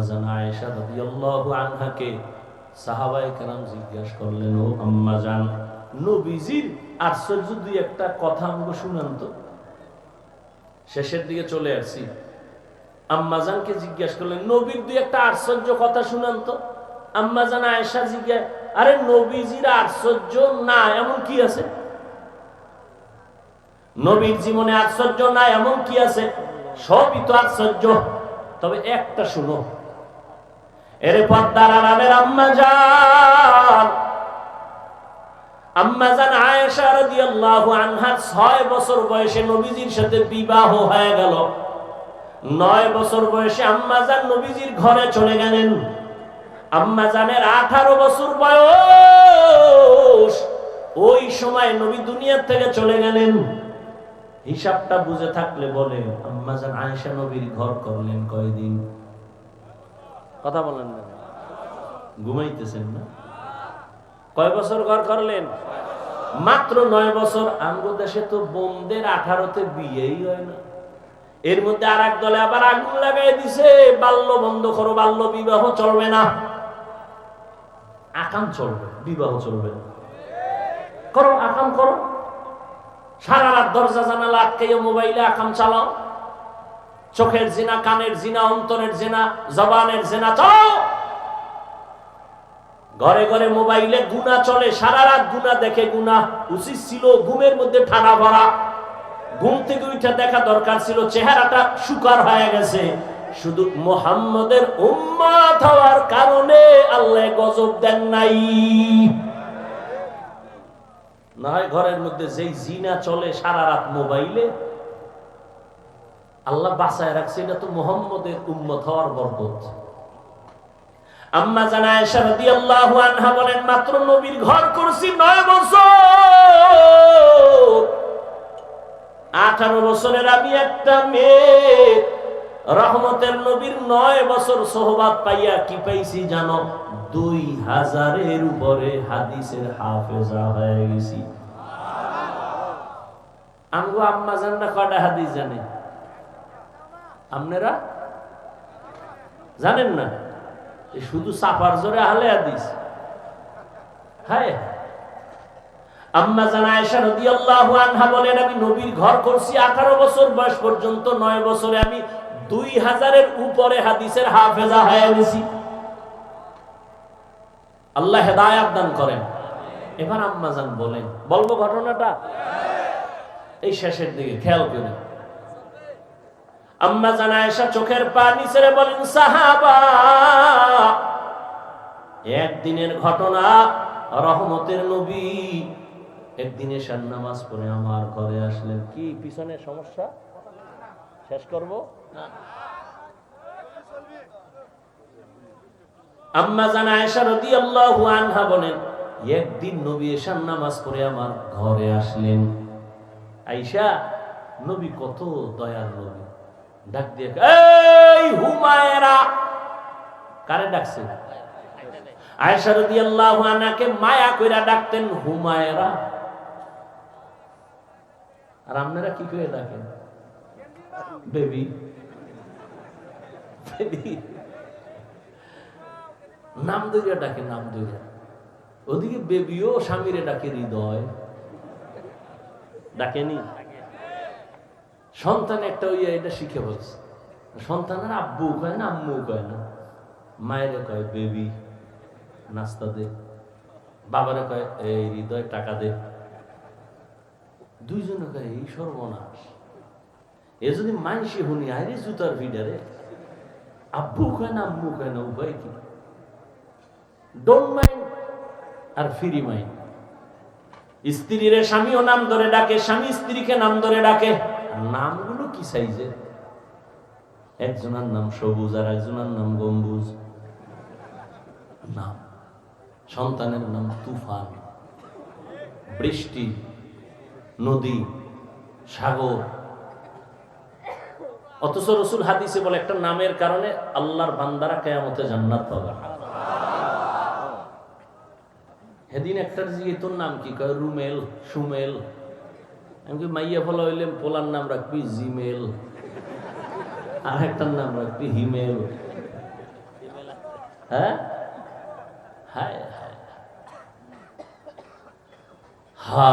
আম্মা আয়েশা আনহাকে সাহাবায়ে কেরাম জিজ্ঞাসা করলেন, ও আম্মা জান, নবীজির আশ্চর্য দুই একটা কথা আমাকে তো? শেষের দিকে চলে আসছি। আম্মাজানকে জিজ্ঞাসা করলেন, নবীর দুই একটা আশ্চর্য কথা শুনান তো? আম্মাজান আয়েশা জিজ্ঞাসা, আরে নবীজির আশ্চর্য না, এমন কি আছে? নবীর জীবনে আশ্চর্য না, এমন কি আছে? সবই তো আশ্চর্য তবে একটা শুনো এর পর্দার আরামের আম্মা যান আম্মা যান আনহার 6 বছর বয়সে নবীজির সাথে বিবাহ হয়ে গেল। নয় বছর বয়সে নবীজির ঘরে চলে গেলেন। বছর বয়স, ওই সময় নবী দুনিয়ার থেকে চলে গেলেন। হিসাবটা বুঝে থাকলে বলে, আম্মা জান আয়েশা নবীর ঘর করলেন কয়দিন? কথা বলেন না। ঘুমাইতেছেন না? কয় বছর ঘর করলেন? মাত্র নয় বছর আঙ্গ দেশে তো বোনদের আঠারোতে বিয়েই হয় না। এর মধ্যে আর এক দলে আবার আগুন লাগাই দিছে বাল্য বন্ধ করো বাল্য বিবাহ চলবে না। আকাম চলবে বিবাহ চলবে না। করো আকাম করো। সারা রাত দরজা জানালা আটকাইয়া মোবাইলে আকাম চালাও। চোখের জিনা, কানের জিনা, অন্তরের জিনা, জবানের জিনা চালাও ঘরে ঘরে মোবাইলে গুনা চলে সারা রাত গুনা দেখে গুনা উচিত ছিল ঘুমের মধ্যে ঠাড়া ভরা। ঘুম থেকে উঠে দেখা দরকার ছিল, চেহারাটা সুকার হয়ে গেছে। শুধু মোহাম্মদের উম্মাত হওয়ার কারণে আল্লাহ গজব দেন নাই। না ঘরের মধ্যে যেই জিনা চলে সারা রাত মোবাইলে আল্লাহ বাসায় রাখছে, এটা তো মোহাম্মদের উম্মত হওয়ার বরকত। আম্মা জানা আনহা বলেন, মাত্র নবীর ঘর করছি বছর। আঠারো বছরের আমি একটা মেয়ে, রহমতের নবীর নয় বছর সোহবাদ পাইয়া কি পাইছি জানো? দুই হাজারের উপরে হাদিসের হাফেজা হয়ে গেছি। আমগো আম্মা জানরা কটা হাদিস জানে? আপনারা জানেন না? শুধু সাফার জোরে আহলে হাদিস। আম্মা জানা আয়েশা রাদিয়াল্লাহু আনহা বলেন, আমি নবীর ঘর করছি 18 বছর বয়স পর্যন্ত 9 বছরে আমি 2000 এর উপরে হাদিসের গেছি। আল্লাহ করেন। এবার আম্মা জান বলেন, বলব ঘটনাটা? এই শেষের দিকে, খেয়াল করি। আম্মা জানা আয়েশা চোখের পানি ছেড়ে বলেন, সাহাবা, একদিনের ঘটনা, রহমতের নবী। একদিন এসার নামাজ পড়ে আমার ঘরে আসলেন। কি, পিছনে সমস্যা? শেষ করব? আম্মা জানা আয়েশা রাদিয়াল্লাহু আনহা বলেন, একদিন নবী এসার নামাজ পড়ে আমার ঘরে আসলেন। আয়েশা নবী কত দয়ার নবী। ডাক দিয়ে এই হুমায়রা! কারে ডাকছে? আয়েশা রাদিয়াল্লাহু আনহাকে মায়া কইরা ডাকতেন, হুমায়রা! আর আপনারা কি করে ডাকেন? বেবি। নাম দইরা ডাকে নাম দইরা ওদিকে বেবিও স্বামীরে ডাকে, হৃদয়। ডাকেনি? সন্তান একটা ওই এটা শিখে বলছে। সন্তানের আব্বু কয় না, আম্মু কয় না। মায়ের কয়, বেবি, নাস্তা দে। বাবারে কয়, এই হৃদয় টাকা দে। দুইজনে কয়, এই সর্বনাশ। এ যদি মানসি হুনি আরে জুতার ভিডারে। আব্বু কয় না, আম্মু কয় না উভয় কি? আর ফ্রি মাইন্ড স্ত্রীর স্বামীও নাম ধরে ডাকে, স্বামী স্ত্রীকে নাম ধরে ডাকে। নামগুলো কি সাইজে একজনের নাম সবুজ আর একজনের নাম গম্বুজ। নাম। সন্তানের নাম তুফান। বৃষ্টি, নদী, সাগর। অথচ রসুল হাদিসে বলে, একটা নামের কারণে আল্লাহর বান্দারা কেয়ামতে জান্নাত পাবে। সেদিন একটার জিগে তোর নাম কি? কয় রুমেল, সুমেল। আমি মাইয়া ফলা হইলে পোলার নাম রাখবি জিমেল আর একটার নাম রাখবি হিমেল। হ্যাঁ? হা।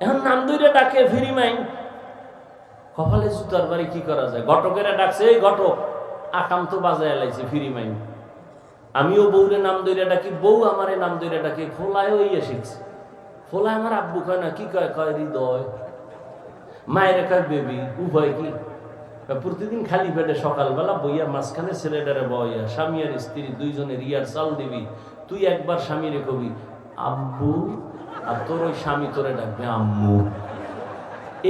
এখন নাম দুইটা ডাকে ফিরি মাইন। কপালে জুতার বাড়ি কি করা যায়? ঘটকেরা ডাকছে, এই ঘটক, আকাম তো বাজায় এলাইছে ফিরি মাইন। আমিও বউরে নাম দইরা ডাকি, বউ আমারে নাম দইরা ডাকি ফোলায়ও ইয়ে শিখছে। ফোলায় আমার আব্বু কয় না কি কয় কয়, হৃদয়? মায়ের কয়, বেবি, উভয় কি? প্রতিদিন খালি পেটে সকালবেলা বইয়া মাঝখানে ছেলেটারে বইয়া স্বামী আর স্ত্রী দুইজনের ইয়ার চাল দিবি, তুই একবার স্বামীরে কবি, আব্বু, আর তোর ওই স্বামী তোরে ডাকবে আম্মু।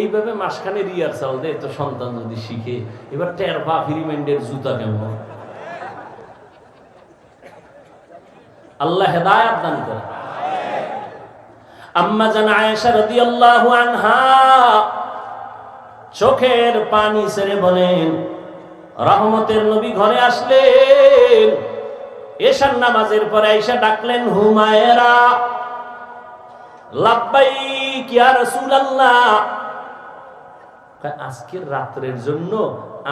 এইভাবে মাসখানে রিয়ার চাল দেয় তো সন্তান যদি শিখে। এবার টের পা ফিরিমেন্ডের জুতা কেমন? আল্লাহ হেদায়াত দান করে। আম্মা জান আয়েশা রাদিয়াল্লাহু আনহা চোখের পানি ছেড়ে বলেন, রহমতের নবী ঘরে আসলেন। এশার নামাজের পরে আয়েশা ডাকলেন, হুমায়রা, লাব্বাইক ইয়া রাসূলুল্লাহ। আজকের রাত্রের জন্য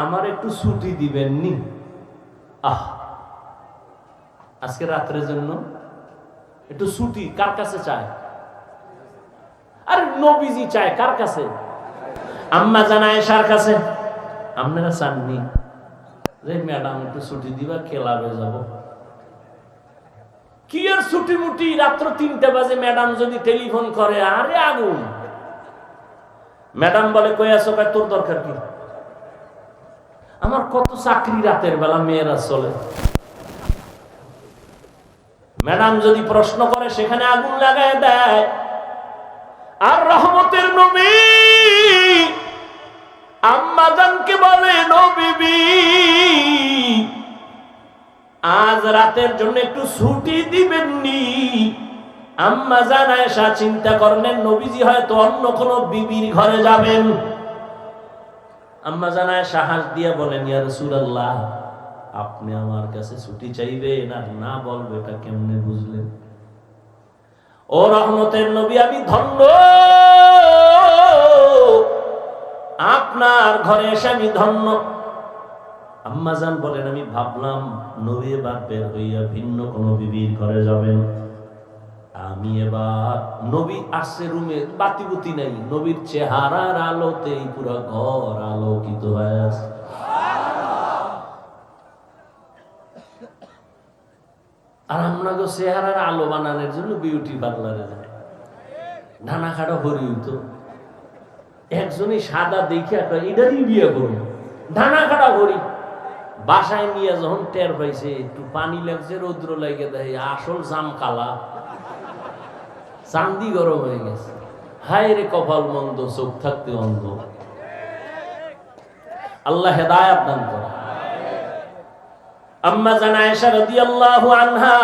আমার একটু ছুটি দিবেন নি আহ আজকে রাত্রের জন্য একটু ছুটি কার কাছে চায়? আরে নবীজি চায় কার কাছে? আম্মা জানায় সার কাছে। আপনারা চাননি? ম্যাডাম একটু ছুটি দিবা যাব। কি আর ছুটি মুটি রাত্র তিনটা বাজে ম্যাডাম যদি টেলিফোন করে আরে আগুন। ম্যাডাম বলে কই কয়, তোর দরকার কি? আমার কত চাকরি রাতের বেলা মেয়েরা চলে। ম্যাডাম যদি প্রশ্ন করে সেখানে আগুন লাগায় দেয়? আর রহমতের নবী। আম্মাজানকে বলে, নবীবি, আজ রাতের জন্য একটু ছুটি দিবেননি। আম্মা জানায় সা চিন্তা করলেন, নবীজি হয়তো অন্য কোনো বিবির ঘরে যাবেন। আম্মা জানায় সাহস দিয়ে বলেন, ইয়া রাসূলুল্লাহ, আপনি আমার কাছে ছুটি চাইবেন আর না বলবে এটা কেমনে বুঝলেন? ও রহমতের নবী, আমি ধন্য। আপনার ঘরে এসে আমি ধন্য। আম্মাজান বলেন, আমি ভাবলাম নবী এবার বের হইয়া ভিন্ন কোন বিবির ঘরে যাবেন। আমি এবার নবী আসছে রুমে বাতি বুতি নাই, নবীর চেহারার আলোতেই পুরো ঘর আলোকিত হয়ে আছে। আর আমরা তো চেহারার আলো বানানোর জন্য বিউটি পার্লারে যায় নানা খাটা হরি হইতো একজনই সাদা দেখে কয়, এটারই বিয়ে করুন ধানা খাটা হরি। বাসায় নিয়ে যখন টের পাইছে একটু পানি লাগছে রৌদ্র লাগে দেয় আসল জাম কালা। চান্দি গরম হয়ে গেছে। হায় রে কপাল মন্দ চোখ থাকতে অন্ধ। আল্লাহ হেদায়াত দান করে। আম্মা জান আয়েশা রাদিয়াল্লাহু আনহা,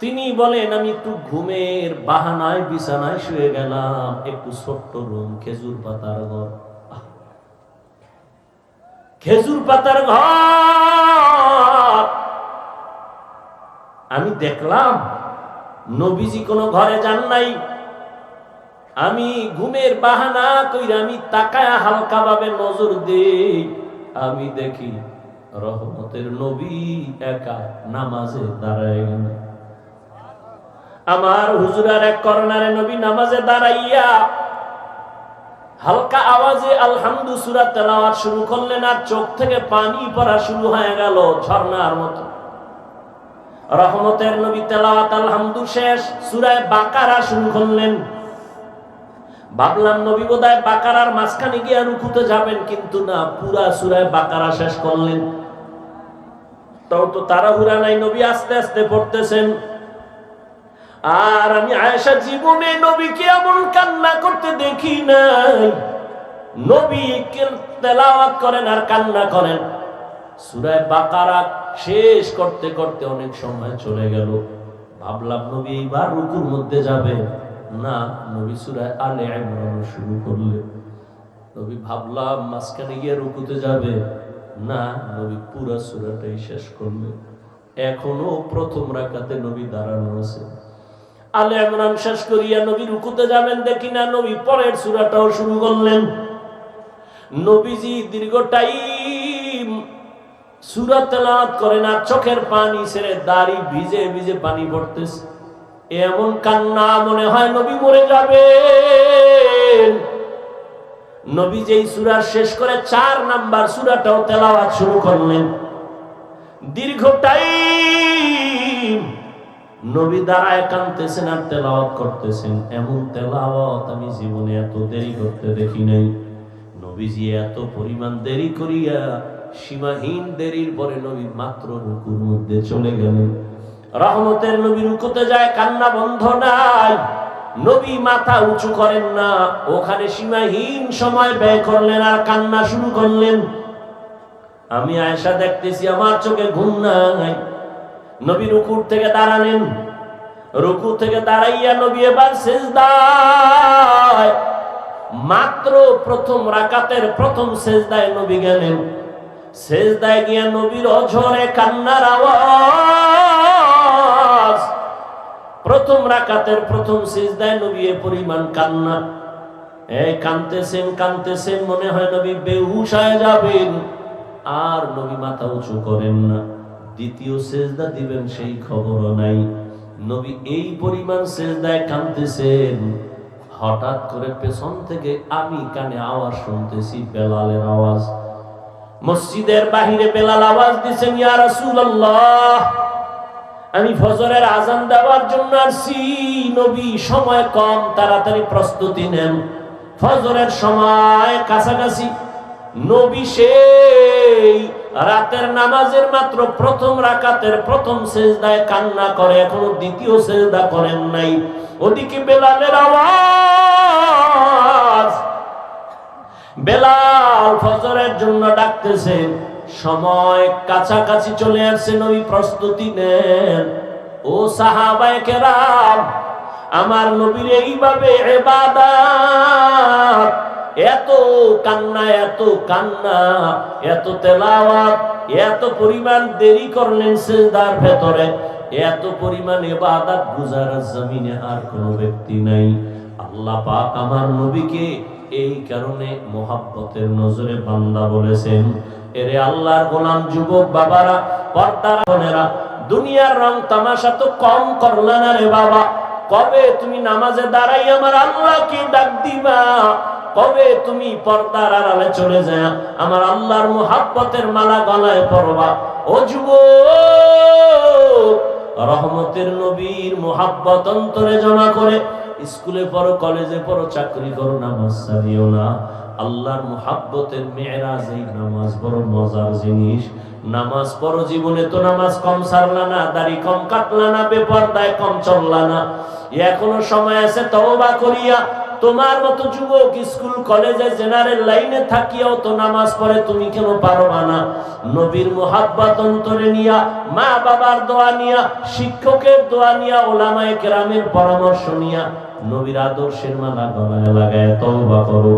তিনি বলেন, আমি একটু ঘুমের বাহানায়, বিছানায় শুয়ে গেলাম। একটু ছোট্ট রুম, খেজুর পাতার ঘর। খেজুর পাতার ঘর! আমি দেখলাম, নবীজি কোনো ঘরে যান নাই। আমি ঘুমের বাহানা কইরা আমি তাকায়া হালকা ভাবে নজর দেই। আমি দেখি রহমতের নবী একা নামাজে গেল আমার হুজুরার এক কর্নারে নবী নামাজে দাঁড়াইয়া হালকা আওয়াজে আলহামদু সুরা তেলাওয়াত শুরু করলেন আর চোখ থেকে পানি পড়া শুরু হয়ে গেল ঝর্ণার মতো। রহমতের নবী তেলাওয়াত আলহামদু শেষ সুরায় বাকারা শুরু করলেন। ভাবলাম নবী বোধহয় বাকারার মাঝখানে গিয়ে রুকুতে যাবেন, কিন্তু না, পুরা সুরায় বাকারা শেষ করলেন। তাও তো তাড়াহুড়া নাই, নবী আস্তে আস্তে পড়তেছেন। আর আমি আয়েশা জীবনে নবীকে এমন কান্না করতে দেখি নাই। নবী তেলাওয়াত করেন আর কান্না করেন? সুরায় বাকারা শেষ করতে করতে অনেক সময় চলে গেল। ভাবলাম নবী এইবার রুকুর মধ্যে যাবে না, নবী সুরায় আলে ইমরান শুরু করলে। নবী ভাবলাম মাঝখানে গিয়ে রুকুতে যাবে। না, নবী পুরা সুরাটাই শেষ করলে। এখনও প্রথম রাকাতে নবী দাঁড়ানো আছে। আলে ইমরান শেষ করিয়া নবী রুকুতে যাবেন দেখি না, নবী পরের সুরাটাও শুরু করলেন। নবীজি দীর্ঘ টাইম সুরা তেলাওয়াত করেন আর চোখের পানি ছেড়ে দাড়ি ভিজে ভিজে পানি পড়তেছে এমন কান্না মনে হয় নবী মরে যাবে নবী যেই সুরা শেষ করে চার নাম্বার সুরাটাও তেলাওয়াত শুরু করলেন। দীর্ঘ টাইম নবী দাঁড়ায় কানতেছেন আর তেলাওয়াত করতেছেন। এমন তেলাওয়াত আমি জীবনে এত দেরি করতে দেখি নাই। নবীজি এত পরিমাণ দেরি করিয়া সীমাহীন দেরির পরে নবী মাত্র রুকুর মধ্যে চলে গেলেন। রহমতের নবী রুকুতে যায়, কান্না বন্ধ নাই। নবী মাথা উঁচু করেন না, ওখানে সীমাহীন সময় ব্যয় করলেন আর কান্না শুরু করলেন। আমি আয়সা দেখতেছি, আমার চোখে ঘুম নাই। নবী রুকুর থেকে দাঁড়ালেন। রুকু থেকে দাঁড়াইয়া নবী এবার সেজদায়। মাত্র প্রথম রাকাতের প্রথম সেজদায় নবী গেলেন। সেজদায় গিয়া নবীর অঝরে কান্নার আওয়াজ প্রথম রাকাতের প্রথম সেজদায় নবী এ পরিমাণ কান্না। এই কানতেছেন কানতেছেন মনে হয় নবী বেহুশ হয়ে যাবেন। আর নবী মাথা উঁচু করেন না। দ্বিতীয় সেজদা দিবেন সেই খবরও নাই। নবী এই পরিমাণ সেজদায় কানতেছেন হঠাৎ করে পেছন থেকে আমি কানে আওয়াজ শুনতেছি, বেলালের আওয়াজ। মসজিদের বাহিরে বেলাল আওয়াজ দিছেন ইয়া রাসূলুল্লাহ! আমি ফজরের আজান দেওয়ার জন্য আসছি। নবী সময় কম, তাড়াতাড়ি প্রস্তুতি নেন। ফজরের সময় কাছাকাছি। নবী সেই রাতের নামাজের মাত্র প্রথম রাকাতের প্রথম সেজদায় কান্না করে, এখনও দ্বিতীয় সেজদা করেন নাই। ওদিকে বেলালের আওয়াজ। বেলাল ফজরের জন্য ডাকতেছেন সময় কাছাকাছি চলে আসছে নবী প্রস্তুতি নেন। ও সাহাবায়ে কেরাম, আমার নবীর এইভাবে এবাদাত এত কান্না এত কান্না, এত তেলাওয়াত, এত পরিমাণ দেরি করলেন সেজদার ভেতরে, এত পরিমাণ এবাদাত গুজারার জমিনে আর কোনো ব্যক্তি নাই। আল্লাহ পাক আমার নবীকে এই কারণে মোহাব্বতের নজরে বান্দা বলেছেন এরে আল্লাহর গোলাম যুবক বাবারা, পর্দার বোনেরা, দুনিয়ার রং তামাশা তো কম করলা না রে বাবা। কবে তুমি নামাজে দাঁড়াই আমার আল্লাহকে ডাক দিবা? কবে তুমি পর্দার আড়ালে চলে যায়? আমার আল্লাহর মোহাব্বতের মালা গলায় পরবা। ও যুবক, রহমতের নবীর মোহাব্বত অন্তরে জমা করে স্কুলে পড়ো, কলেজে পড়ো, চাকরি করো, নামাজ ছাড়িও না। আল্লাহর মোহাব্বতের মেয়েরাজ এই নামাজ বড় মজার জিনিস। নামাজ পড়ো, জীবনে তো নামাজ কম সারলা না, দাড়ি কম কাটলা না, বেপরদায় কম চললা না। এখনও সময় আছে তওবা করিয়া তোমার মতো যুবক স্কুল, কলেজে, জেনারেল লাইনে থাকিয়াও তো নামাজ পড়ে তুমি কেন পারবা না? নবীর মোহাব্বত অন্তরে নিয়া মা বাবার দোয়া নিয়া, শিক্ষকের দোয়া নিয়া, ওলামায়ে কেরামের পরামর্শ নিয়া নবীর আদর্শের মালা গলায় লাগায় তওবা করো।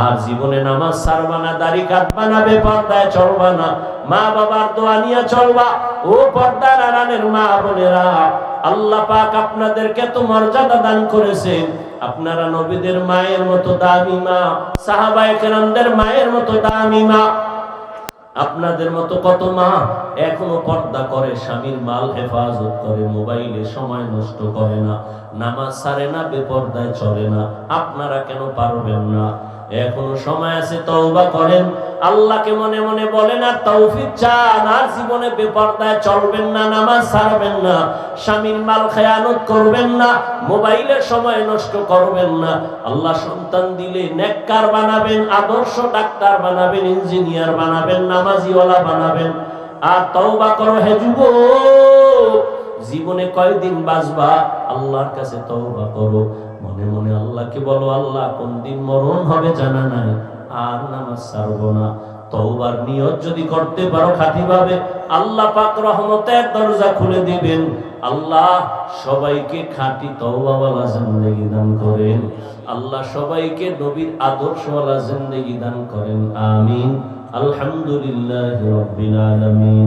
আর জীবনে নামাজ সারবা না, দাড়ি কাটবা না, বেপর্দায় চলবা না মা বাবার দোয়া নিয়ে চলবা। ও পর্দার আড়ালের মা বোনেরা আল্লাহ পাক আপনাদেরকে তো মর্যাদা দান করেছেন। আপনারা নবীদের মায়ের মতো দামি মা, সাহাবায়ে কেরামদের মায়ের মতো দামি মা। আপনাদের মতো কত মা? এখনও পর্দা করে, স্বামীর মাল হেফাজত করে, মোবাইলে সময় নষ্ট করে না, নামাজ সারে না, বেপর্দায় চলে না। আপনারা কেন পারবেন না? এখনও সময় আছে, তওবা করেন। আল্লাহকে মনে মনে বলেন, আর তৌফিক চান, আর জীবনে বেপর্দায় চলবেন না, নামাজ ছাড়বেন না, স্বামীর মাল খেয়ানত করবেন না, মোবাইলের সময় নষ্ট করবেন না। আল্লাহ সন্তান দিলে নেককার বানাবেন, আদর্শ ডাক্তার বানাবেন, ইঞ্জিনিয়ার বানাবেন, নামাজিওয়ালা বানাবেন। আর তওবা করো, হে যুবক, জীবনে কয়দিন বাঁচবা? আল্লাহর কাছে তওবা করো। মনে মনে আল্লাহকে বলো, আল্লাহ, কোন দিন মরণ হবে জানা নাই। আর নামাজ ছাড়বো না। তওবার নিয়ত যদি করতে পারো খাঁটি ভাবে আল্লাহ পাক রহমতের দরজা খুলে দিবেন। আল্লাহ সবাইকে খাঁটি তওবাওয়ালা জিন্দেগি দান করেন। আল্লাহ সবাইকে নবীর আদর্শওয়ালা জিন্দেগি দান করেন। আমিন। আলহামদুলিল্লাহ রাব্বিল আলামিন।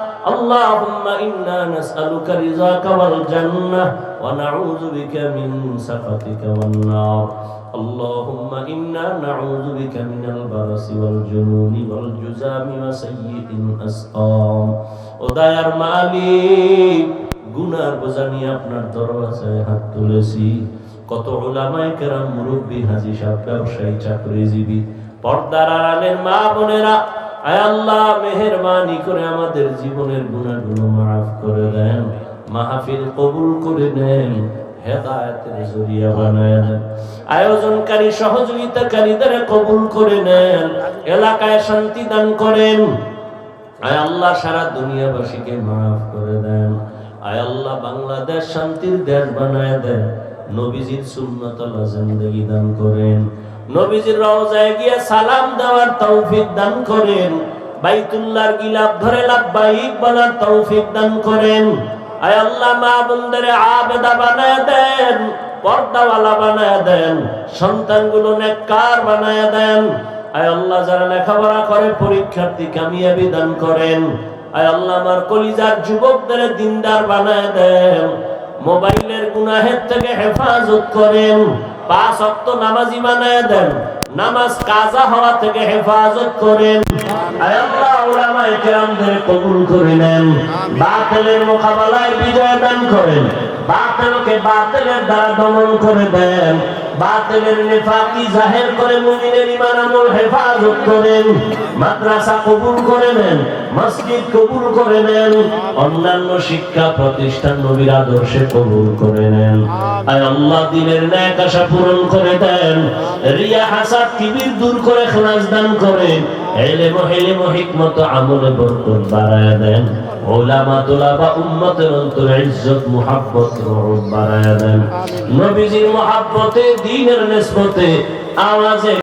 اللهم إنا نسألك رضاك والجنة ونعوذ بك من سخطك والنار اللهم إنا نعوذ بك من البرس والجنون والجزام وسيء الأسقام وداير মালিক গুনার বোঝা নিয়ে আপনার দরওয়াজায় হাত তুলেছি কত ওলামায় কেরাম মুরব্বী হাজি সাহেব ব্যবসায়ী চাকরিজীবী পর্দার আড়ালের মা বোনেরা আল্লাহ, মেহেরবানি করে আমাদের জীবনের গুণাগুলো মাফ করে দেন, মাহফিল কবুল করে নেন, হেদায়েতের জরিয়া বানায় আয়োজনকারী, সহযোগিতাকারীদের কবুল করে নেন, এলাকায় শান্তি দান করেন। আয় আল্লাহ, সারা দুনিয়াবাসীকে মাফ করে দেন। আয় আল্লাহ, বাংলাদেশ শান্তির দেশ বানায় দেন। নবীজির সুন্নতলা জিন্দগি দান করেন। নবীজির রওজায় গিয়ে সালাম দেওয়ার তৌফিক দান করেন। বাইতুল্লাহর গিলাপ ধরে লাভবাহিক বলার তৌফিক দান করেন। আয় আল্লাহ, মা বন্ধরে আবেদা বানায় দেন, পর্দাওয়ালা বানায় দেন, সন্তানগুলো নেককার বানায় দেন। আয় আল্লাহ, যারা লেখাপড়া করে, পরীক্ষার্থী কামিয়াবি দান করেন। আয় আল্লাহ, আমার কলিজার যুবকদের দিনদার বানায় দেন। মোবাইলের গুনাহের থেকে হেফাজত করেন। পাঁচ অক্ত নামাজি বানায় দেন। নামাজ কাজা হওয়া থেকে হেফাজত করেন। কবুল করে নেন। বাতিলের মোকাবেলায় বিজয় দান করেন। বাতিলকে বাতিলের দ্বারা দমন করে দেন। বাতিলের নিফাকি জাহের করে মুমিনের ঈমান আমল হেফাজত করেন। মাদ্রাসা কবুল করে নেন, মসজিদ কবুল করে নেন, অন্যান্য শিক্ষা প্রতিষ্ঠান নবীর আদর্শে কবুল করে নেন। আয় আল্লাহ, দিনের ন্যায় আশা পূরণ করে দেন। রিয়া হাসাদ কিবির দূর করে খালাস দান করেন এলেম হেলেম হিকমত আমলে বরকত বাড়ায় দেন। ওলামা তোলাবা উম্মতের অন্তরে ইজ্জত মুহাব্বত রহম বাড়ায় দেন। নবীজির মুহাব্বতে দ্বীনের নিসবতে আওয়াজে